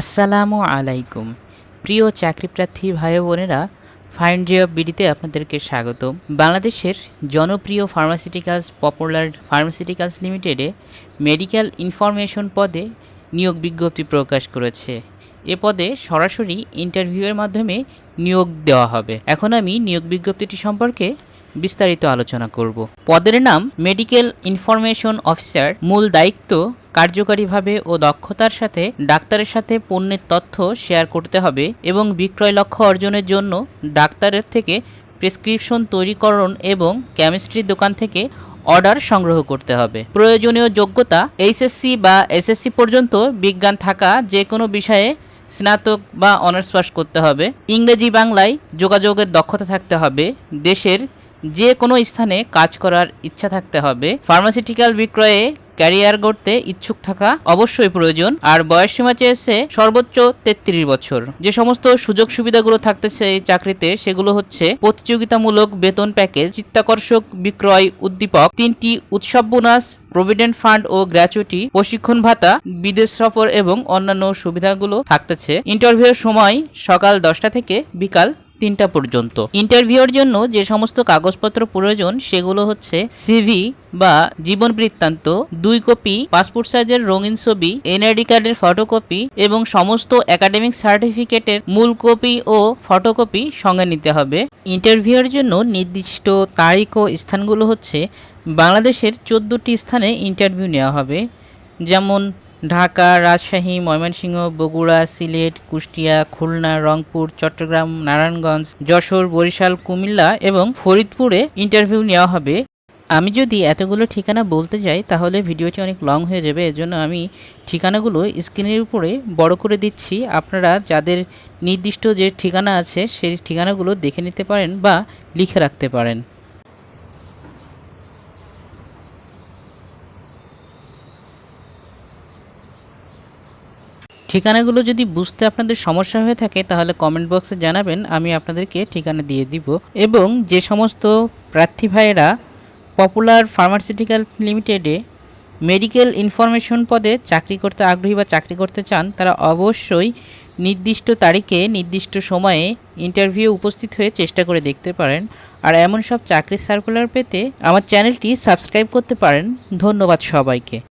আসসালামু আলাইকুম। প্রিয় চাকরিপ্রার্থী ভাই বোনেরা ফাইন জব বিডিতে আপনাদেরকে স্বাগত বাংলাদেশের জনপ্রিয় ফার্মাসিউটিক্যালস পপুলার ফার্মাসিউটিক্যালস লিমিটেডে মেডিকেল ইনফরমেশন পদে নিয়োগ বিজ্ঞপ্তি প্রকাশ করেছে। এ পদে সরাসরি ইন্টারভিউয়ের মাধ্যমে নিয়োগ দেওয়া হবে। এখন আমি নিয়োগ বিজ্ঞপ্তিটি সম্পর্কে বিস্তারিত আলোচনা করব। পদের নাম মেডিকেল ইনফরমেশন অফিসার মূল দায়িত্ব কার্যকারীভাবে ও দক্ষতার সাথে ডাক্তারের সাথে পণ্যের তথ্য শেয়ার করতে হবে এবং বিক্রয় লক্ষ্য অর্জনের জন্য ডাক্তারের থেকে প্রেসক্রিপশন তৈরিকরণ এবং কেমিস্ট্রির দোকান থেকে অর্ডার সংগ্রহ করতে হবে। প্রয়োজনীয় যোগ্যতা এইচএসসি বা এসএসসি পর্যন্ত বিজ্ঞান থাকা যে কোনো বিষয়ে স্নাতক বা অনার্স পাস করতে হবে। ইংরেজি বাংলায় যোগাযোগের দক্ষতা থাকতে হবে। দেশের যে কোনো স্থানে কাজ করার ইচ্ছা থাকতে হবে। ফার্মাসিউটিক্যাল বিক্রয়ে ক্যারিয়ার গড়তে ইচ্ছুক থাকা অবশ্যই প্রয়োজন। আর বয়সসীমা চেয়েছে সর্বোচ্চ তেত্রিশ বছর। যে সমস্ত সুযোগ সুবিধাগুলো থাকতেছে এই চাকরিতে, সেগুলো হচ্ছে প্রতিযোগিতামূলক বেতন প্যাকেজ, চিত্তাকর্ষক বিক্রয় উদ্দীপক, তিনটি উৎসব বোনাস, প্রভিডেন্ট ফান্ড ও গ্র্যাচুইটি, প্রশিক্ষণ ভাতা, বিদেশ সফর এবং অন্যান্য সুবিধাগুলো থাকতেছে। ইন্টারভিউয়ের সময় সকাল দশটা থেকে বিকাল তিনটা পর্যন্ত। ইন্টারভিউর জন্য যে সমস্ত কাগজপত্র প্রয়োজন, সেগুলো হচ্ছে সিভি বা জীবন বৃত্তান্ত, দুই কপি পাসপোর্ট সাইজের রঙিন ছবি এনআইডি কার্ডের ফটোকপি এবং সমস্ত একাডেমিক সার্টিফিকেটের মূল কপি ও ফটোকপি সঙ্গে নিতে হবে। ইন্টারভিউর জন্য নির্দিষ্ট তারিখ ও স্থানগুলো হচ্ছে বাংলাদেশের চোদ্দোটি স্থানে ইন্টারভিউ নেওয়া হবে। যেমন ঢাকা, রাজশাহী, ময়মনসিংহ, বগুড়া, সিলেট, কুষ্টিয়া, খুলনা, রংপুর, চট্টগ্রাম, নারায়ণগঞ্জ, যশোর, বরিশাল, কুমিল্লা এবং ফরিদপুরে ইন্টারভিউ নেওয়া হবে। আমি যদি এতগুলো ঠিকানা বলতে যাই, তাহলে ভিডিওটি অনেক লং হয়ে যাবে। এজন্য আমি ঠিকানাগুলো স্ক্রিনের উপরে বড় করে দিচ্ছি। আপনারা যাদের নির্দিষ্ট যে ঠিকানা আছে, সেই ঠিকানাগুলো দেখে নিতে পারেন বা লিখে রাখতে পারেন। ঠিকানাগুলো যদি বুঝতে আপনাদের সমস্যা হয়ে থাকে, তাহলে কমেন্ট বক্সে জানাবেন, আমি আপনাদেরকে ঠিকানা দিয়ে দিব। এবং যে সমস্ত প্রার্থী ভাইয়েরা পপুলার ফার্মাসিউটিক্যাল লিমিটেডে মেডিকেল ইনফরমেশন পদে চাকরি করতে আগ্রহী বা চাকরি করতে চান, তারা অবশ্যই নির্দিষ্ট তারিখে, নির্দিষ্ট সময়ে ইন্টারভিউ উপস্থিত হয়ে চেষ্টা করে দেখতে পারেন। আর এমন সব চাকরির সার্কুলার পেতে আমার চ্যানেলটি সাবস্ক্রাইব করতে পারেন। ধন্যবাদ সবাইকে।